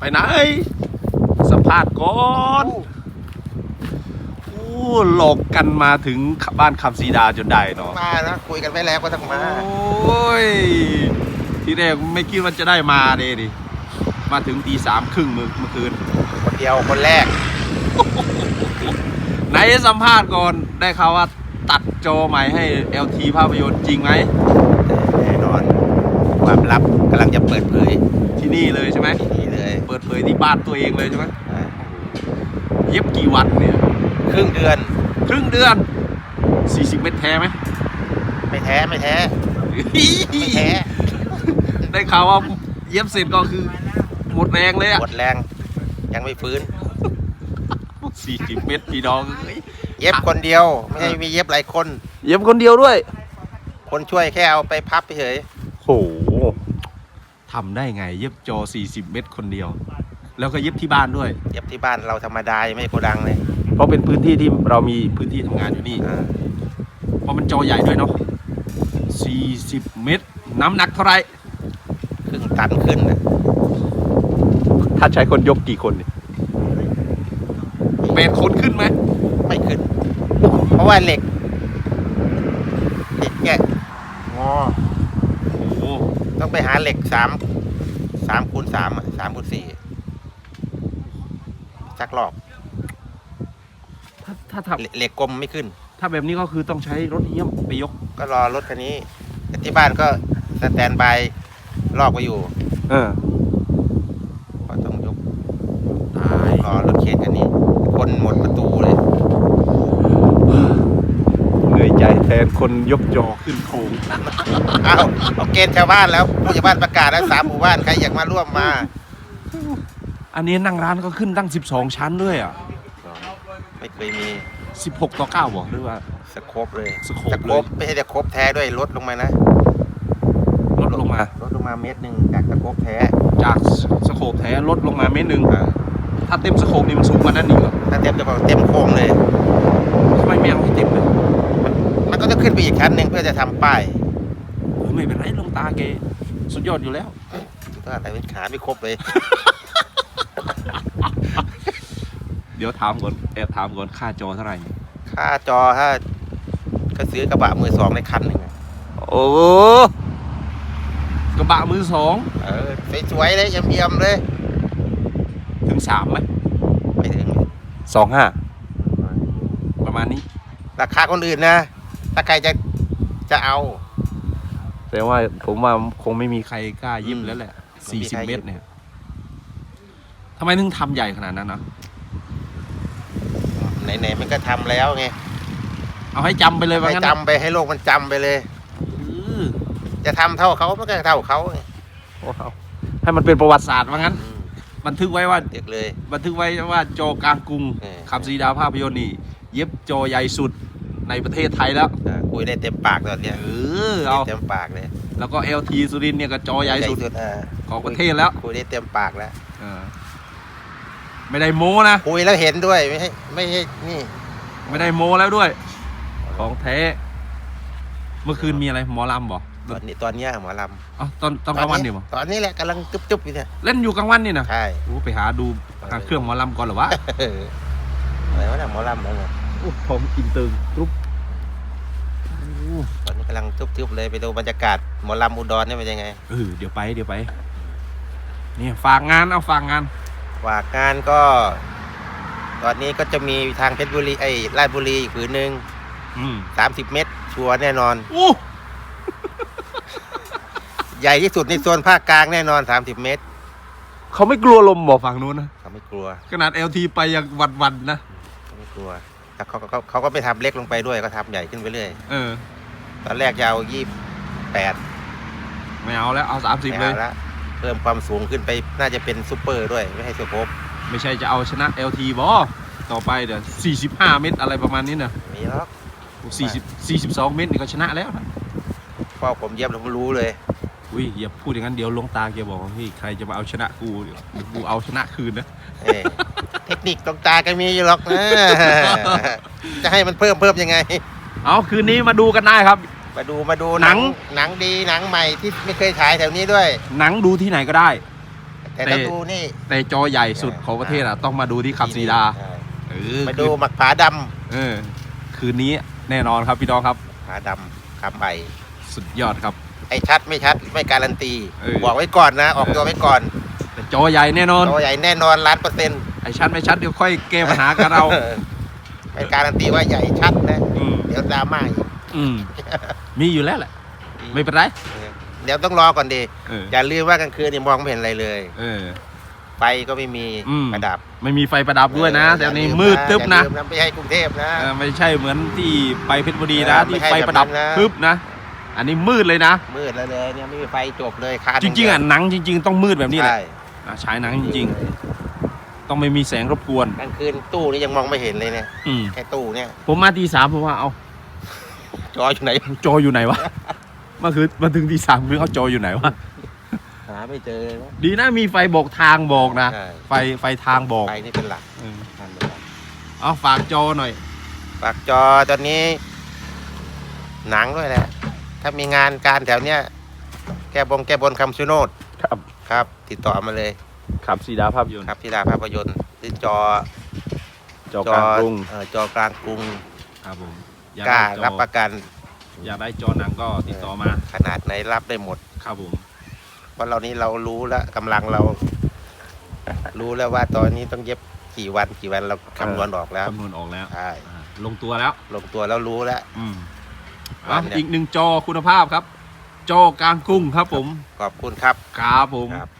ไปไหนสัมภาษณ์ก่อนโอ้หลอกกันมาถึงบ้านคำซีดาจนได้เนาะมานะคุยกันไว้แล้วก็ต้องมาโอ้ยทีแรกไม่คิดว่าจะได้มาเลยดิมาถึงตีสามครึ่งเมื่อเมื่อคืน คนเดียวคนแรกไหนสัมภาษณ์ก่อนได้ข่าวว่าตัดจอใหม่ให้ LT ภาพยนตร์จริงไหมแน่นอน ความลับกำลังจะเปิดเผยที่นี่เลยใช่ไหมที่นี่ เลยเปิดเผยที่บ้านตัวเองเลยใช่ไหมเย็บกี่วันเนี่ย ครึ่งเดือน ครึ่งเดือน 40 เม็ดแท้ไหมไม่แท้ไม่แท้ไม่แท้ ได้ข่าวว่าเย็บเสร็จก็คือหมดแรงเลยอะหมดแรง ยังไม่ฟื้น 40 เม็ดพี่น้องเอ้ยเย็บคนเดียว ไม่ใช่มีเย็บหลายคน เย็บคนเดียวด้วย คนช่วยแค่เอาไปพับเฉยโห ทำได้ไง เย็บจอ 40 เม็ดคนเดียว แล้วก็เย็บที่บ้านด้วย เย็บที่บ้านเราธรรมดายังไม่ใช่โกดังเลยเพราะเป็นพื้นที่ที่เรามีพื้นที่ทำงานอยู่นี่อ่าเพราะมันจอใหญ่ด้วยเนาะ40 เม็ดน้ำหนักเท่าไหรครึ่งตันขึ้นนะถ้าใช้คนยกกี่คนเนี่ยแปดคนขึ้นไหมไม่ขึ้น เพราะว่าเหล็กเหล็กเนี่ยงอโอ้โห ต้องไปหาเหล็กสามสามคูณสามอะสามคูณสี่ชักรอบถ้าถ้าถ้าเหล็กเหล็กกลมไม่ขึ้นถ้าแบบนี้ก็คือต้องใช้รถเยี่ยมไปยก ก็รอรถคันนี้แต่ที่บ้านก็สแตนบายลอกไว้อยู่ เออก็ต้องยกตายรอรถเข็นคันนี้ คนหมดประตูเลย เหนื่อยใจแทนคนยกจอขึ้นโครงอ้าวเอาเกณฑ์ชาวบ้านแล้วผู้ใหญ่บ้านประกาศแล้วสามหมู่บ้านใครอยากมาร่วมมา อันนี้นั่งร้านก็ขึ้นตั้ง 12 ชั้นด้วยอะ ไม่เคยมี16 ต่อ9บอกหรือว่า สโคปเลยสโคปเลย ไม่ใช่สโคปแท้ด้วยลดลงมานะลดลงมา ลดลงมาเมตรหนึ่งจากสโคปแท้จากสโคปแท้ลดลงมาเมตรหนึ่งอ่าถ้าเต็มสโคปนี่มันสูงกว่านั้นอีกเหรอถ้าเต็มจะบอกเต็มโค้งเลย ทำไมไม่เอาให้เต็มเลย มันก็จะ ขึ้นไปอีกชั้นหนึ่งเพื่อจะทำป้ายเออไม่เป็นไรลงตาเกสุดยอดอยู่แล้ว ก็อะไรเป็นขาไม่ครบเลย เดี๋ยวถามก่อนแอบถามก่อนค่าจอเท่าไหร่ ค่าจอถ้าก็ซื้อกระบะมือสองในคันหนึ่งอะโอ้กระบะมือสองเออสวยๆเลยเยี่ยมๆเลยถึงสามไหมไม่ถึงสองห้าประมาณนี้ ราคาคนอื่นนะ ถ้าใครจะจะเอา แต่ว่าผมว่าคงไม่มีใครกล้ายิ้มอืมแล้วแหละไม่สี่มีสิบใครเมยิ้ตมรเนี่ยทำไมถึงทำใหญ่ขนาดนั้นนะไหนๆมันก็ทำแล้วไงเอาให้จำไปเลยว่าให้งั้นนะจำไปให้โลกมันจำไปเลย เออจะทำเท่าเขามันก็เท่าเขาไงโอ้โหให้มันเป็นประวัติศาสตร์ว่างั้น อืมบันทึกไว้ว่า เด็กเลย บันทึกไว้ว่าจอกลางกรุงเออ คำสีดาวภาพยนตร์นี่ เย็บจอใหญ่สุด ในประเทศไทยแล้ว อ่าคุยได้เต็มปากตอนเนี้ยเออเอา เต็มปากเลยแล้วก็ LT สุรินทร์เนี่ยก็จอใหญ่สุดอ่าของประเทศแล้วคุยได้เต็มปากแล้วเออไม่ได้โม้นะ คุยแล้วเห็นด้วยไม่ใช่ไม่ใช่นี่ไม่ได้โม้แล้วด้วย ของแท้ เมื่อคืนมีอะไรหมอลำบอกตอนนี้ตอนเนี้ยหมอลอ๋อตอนำตอนกลางวันนี่บอกตอนนี้แหละกำลังจุ๊บๆอยู่เนี่ยเล่นอยู่กลางวันนี่นะใช่ โอ้ไปหาดูหาเครื่องหมอลำก่อนเหรอวะ เอออะไรวะเนี่ยหมอลำแล้วไง โอ้ผมกินตึงกรุ๊ปโอ้ตอนนี้กำลังจุ๊บๆเลยไปดูบรรยากาศหมอลำอุดรเนี่ยเป็นยังไงเออเดี๋ยวไปเดี๋ยวไปเนี่ยฝากงานเอาฝากงานฝากงานก็ ตอนนี้ก็จะมีทางเพชรบุรีไอ้ราชบุรีอีกผืนหนึ่งอืมสามสิบเมตร ชัวร์แน่นอนโอ้ใหญ่ที่สุดในโซนภาคกลางแน่นอนสามสิบเมตร เขาไม่กลัวลมบอกฝั่งนู้นนะเขาไม่กลัว ขนาด LT ไปยังวันวันๆนะเขาไม่กลัว แต่เขาเขาเขาก็ไปทำเล็กลงไปด้วยก็ทำใหญ่ขึ้นไปเรื่อยเออ ตอนแรกจะเอายี่แปดไม่เอาแล้วเอาสามสิบเลยละเพิ่มความสูงขึ้นไปน่าจะเป็นซูเปอร์ด้วยไม่ให้สโคปไม่ใช่จะเอาชนะ LT บอต่อไปเดี๋ยว45 เมตรอะไรประมาณนี้นะมีหรอก40 42 เมตรนี่ก็ชนะแล้วนะพ่อผมเยี่ยมแล้วผมรู้เลย อุ้ยอย่าพูดอย่างนั้นเดี๋ยวหลวงตาแกบอกว่าเฮ้ยใครจะมาเอาชนะกูเดี๋ยวกูเอาชนะคืนนะ เอ้ย เทคนิคตรงตาก็มีอยู่หรอกนะ จะให้มันเพิ่มเพิ่มยังไง เอาคืนนี้มาดูกันได้ครับ มาดูมาดูหนัง หนังดีหนังใหม่ที่ไม่เคยฉายแถวนี้ด้วย หนังดูที่ไหนก็ได้แถแต่ถ้าดูนี่แต่จอใหญ่สุดของประเทศอะต้องมาดูที่ขับซีดาใช่เออมาดูหมักผาดเออ คืนนี้แน่นอนครับพี่น้องครับำผาดำคำใบสุดยอดครับ ไอ้ชัดไม่ชัดไม่การันตีเออบอกไว้ก่อนนะ ออกตัวไว้ก่อนแต่จอใหญ่แน่นอนตัวใหญ่แน่นอนล้านเปอร์เซ็นต์ ไอ้ชัดไม่ชัดเดี๋ยวค่อยแก้ปัญหากันเอาไม่การันตีว่าใหญ่ชัดนะ อืมเดี๋ยวดราม่าอีกอืมมีอยู่แล้วแหละ ไม่เป็นไร เดี๋ยวต้องรอก่อนดีเออ อย่าลืมว่ากลางคืนนี่มองไม่เห็นอะไรเลย เออ ไฟก็ไม่มีอืม ประดับไม่มีไฟประดับด้วยนะเออแต่อันนี้อย่าลืมืดตึ๊บนะอย่าลืมไม่ใช่กรุงเทพนะ เออไม่ใช่เหมือนที่ไปเพชรบุรีนะ เออที่ไม่ใช่ไฟประดับแบบนั้นนะทึบนะ อันนี้มืดเลยนะ มืดแล้วเลยเนี่ยไม่มีไฟจบเลยคาจริง ๆอะหนังจริง ๆ ต้องมืดแบบนี้แหละใช่อะฉายหนังจริง ๆ ต้องไม่มีแสงรบกวน กลางคืนตู้นี่ยังมองไม่เห็นเลยเนี่ยอืมแค่ตู้เนี่ยผมมาตีสามผมว่าเอาจออยู่ไหนจออยู่ไหนวะเมื่อคืนมาถึงตีสามคือเอาจออยู่ไหนวะหาไม่เจอเลยนะดีนะมีไฟบอกทางบอกนะ ใช่ไฟไฟทางบอกไฟนี่เป็นหลักเออทางเป็นหลักเอาฝากจอหน่อย ปากจอตอนนี้ หนังด้วยแหละถ้ามีงานการแถวเนี้ยแก้บงแก้บนคำชะโนดครับ ครับ ติดต่อมาเลย ขับซีดาภาพยนตร์ครับที่ดาภาพยนตร์หรือจอจอกลางกรุงเอ่อจอกลางกรุงครับผมอยากกล้าได้จอรับประกัน อยากได้จอหนังก็ติดต่อมาขนาดไหนรับได้หมด ครับผม เพราะเรานี้เรารู้แล้วกำลังเรา รู้แล้วว่าตอนนี้ต้องเย็บกี่วันกี่วันเราคำนวณออกแล้วคำนวณออกแล้วใช่อ่าลงตัวแล้ว ลงตัวแล้วรู้แล้ว อืมครัอะบเนี่ย อีกหนึ่งจอคุณภาพครับ จอกลางกรุงครับผม ขอบคุณครับ ครับผม ครับ